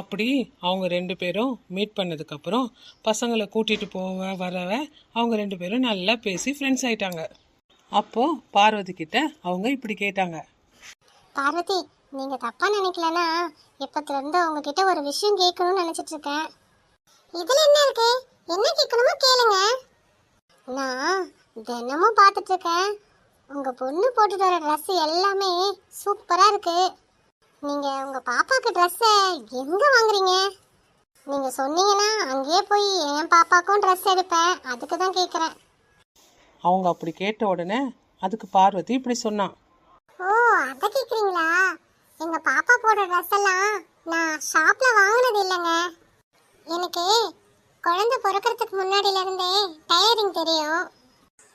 அப்படி அவங்க ரெண்டு பேரும் மீட் பண்ணதுக்கப்புறம் பசங்களை கூட்டிகிட்டு போவ வரவ அவங்க ரெண்டு பேரும் நல்லா பேசி ஃப்ரெண்ட்ஸ் ஆயிட்டாங்க. அப்போது பார்வதி கிட்ட அவங்க இப்படி கேட்டாங்க. பார்வதி நீங்கள் தப்பாக நினைக்கலனா இப்போத்துலேருந்து உங்ககிட்ட ஒரு விஷயம் கேட்கணும்னு நினைச்சிட்டு இருக்கேன் என்ன இருக்கு? என்ன கேட்கணுமோ கேளுங்க. நான் தினமும் பார்த்துட்ருக்கேன் உங்கள் பொண்ணு போட்டுட்டு வர ட்ரெஸ் எல்லாமே சூப்பராக இருக்குது நீங்க உங்க பாப்பாக்கு ட்ரெஸ்ஸை எங்க வாங்குறீங்க? நீங்க சொன்னீங்கன்னா அங்கேயே போய் என் பாப்பாக்கும் ட்ரெஸ் எடுப்பேன். அதுக்கு தான் கேட்குறேன் அவங்க அப்படி கேட்ட உடனே அதுக்கு பார்வதி இப்படி சொன்னான் ஓ அத கேக்குறீங்களா? எங்க பாப்பா போடுற ட்ரெஸ் எல்லாம் நான் ஷாப்ல வாங்கினது இல்லைங்க. எனக்கு குழந்தை பிறக்கறதுக்கு முன்னாடில இருந்தே டயரிங் தெரியும்.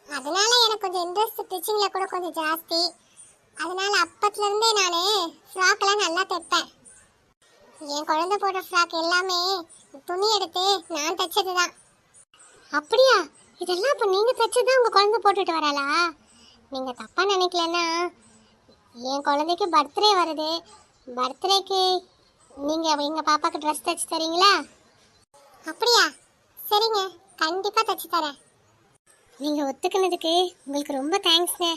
அதனால எனக்கு கொஞ்சம் இன்ட்ரெஸ்ட் ஸ்டிச்சிங்ல கூட கொஞ்சம் ஜாஸ்தி. அதனால அப்பத்துல இருந்தே நான் ஃப்ராக்லாம் நல்லா தைப்பேன். என் குழந்தை போடுற ஃப்ராக் எல்லாமே துணி எடுத்து நான் தைச்சது தான் அப்படியா? இதெல்லாம் இப்போ நீங்கள் தைச்சது உங்கள் குழந்தை போட்டுட்டு வராளா? நீங்கள் தப்பாக நினைக்கலன்னா என் குழந்தைக்கு பர்த்டே வருது. பர்த்டேக்கு நீங்கள் எங்கள் பாப்பாவுக்கு ட்ரெஸ் தைச்சி தரீங்களா? அப்படியா? சரிங்க. கண்டிப்பாக தைச்சி தரேன். நீங்கள் ஒத்துக்கினதுக்கு உங்களுக்கு ரொம்ப தேங்க்ஸ்ங்க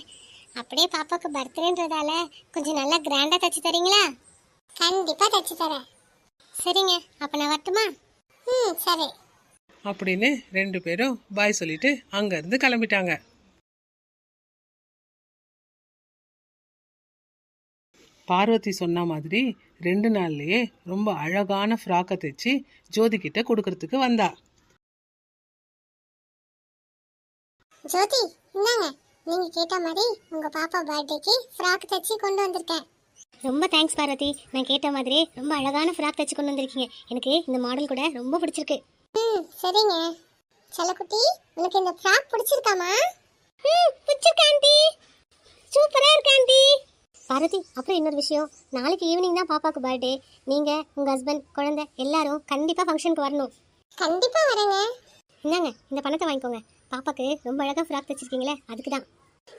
அப்படியே பாப்பாக்கு பர்த்டேன்றதால கொஞ்சம் நல்லா கிராண்டாக தைச்சு தரீங்களா? கண்டிப்பாக தைச்சு தரேன். சரிங்க அப்போ நான் வரட்டுமா? ம் சரி. அப்படின்னு ரெண்டு பேரும் பாய் சொல்லிட்டு அங்கேருந்து கிளம்பிட்டாங்க. பார்வதி சொன்ன மாதிரி ரெண்டு நாள்லயே ரொம்ப அழகான ஃப்ராக்கை தைச்சு ஜோதி கிட்ட கொடுக்கறதுக்கு வந்தா. ஜோதி இந்தாங்க. நீங்க கேட்ட மாதிரி உங்க பாப்பா பர்த்டேக்கு ஃப்ராக் தச்சு கொண்டு வந்திருக்கேன். ரொம்ப தேங்க்ஸ் பார்வதி. நான் கேட்ட மாதிரி ரொம்ப அழகான ஃப்ராக் தச்சு கொண்டு வந்திருக்கீங்க. எனக்கு இந்த மாடல் கூட ரொம்ப பிடிச்சிருக்கு. ம் சரிங்க. செல்லக்குட்டி உனக்கு இந்த ஃப்ராக் பிடிச்சிருக்காமா? ம் பிடிச்சிருக்கு ஆண்டி. சூப்பரா இருக்கு ஆண்டி. பாரதி அப்புறம் இன்னொரு விஷயம். நாளைக்கு ஈவினிங் தான் பாப்பாக்கு பர்த்டே நீங்க உங்க ஹஸ்பண்ட் குழந்தை எல்லாரும் கண்டிப்பா ஃபங்க்ஷனுக்கு வரணும். கண்டிப்பா வரேங்க. இந்தாங்க இந்த பணத்தை வாங்கிக்கோங்க. பாப்பாக்கு ரொம்ப அழகாக ஃப்ராக் தைச்சிருக்கீங்களே அதுக்கு தான்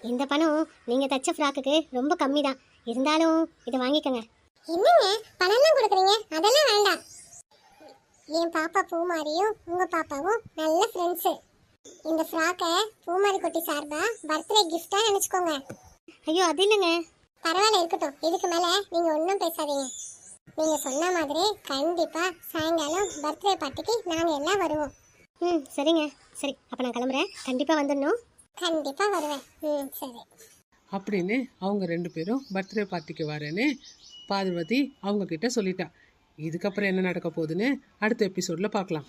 இந்த பணம் நீங்கள் தைச்ச ஃப்ராக்குக்கு ரொம்ப கம்மி தான் இருந்தாலும் இதை வாங்கிக்கோங்க. என்னங்க? பணம்லாம் கொடுக்குறீங்க? அதெல்லாம் வேண்டாம். என் பாப்பா பூமாரியும் உங்கள் பாப்பாவும் நல்ல ஃப்ரெண்ட்ஸு இந்த ஃப்ராக்கை பூமாரி குட்டி சார்பா பர்த்டே கிஃப்டாக நினச்சிக்கோங்க. ஐயோ அது இல்லைங்க. பரவாயில்ல இருக்கட்டும். இதுக்கு மேலே நீங்கள் ஒன்றும் பேசாதீங்க. நீங்கள் சொன்ன மாதிரி கண்டிப்பாக சாயங்காலம் பர்த்டே பார்ட்டிக்கு நாங்கள் எல்லாம் வருவோம். ம் சரிங்க. சரி அப்போ நான் கிளம்புறேன். கண்டிப்பாக வந்துடணும். கண்டிப்பாக வருவேன். ம் சரி. அப்படின்னு அவங்க ரெண்டு பேரும் பர்த்டே பார்ட்டிக்கு வரேன்னு பார்வதி அவங்க கிட்ட சொல்லிட்டா. இதுக்கப்புறம் என்ன நடக்க போகுதுன்னு அடுத்த எபிசோட்ல பார்க்கலாம்.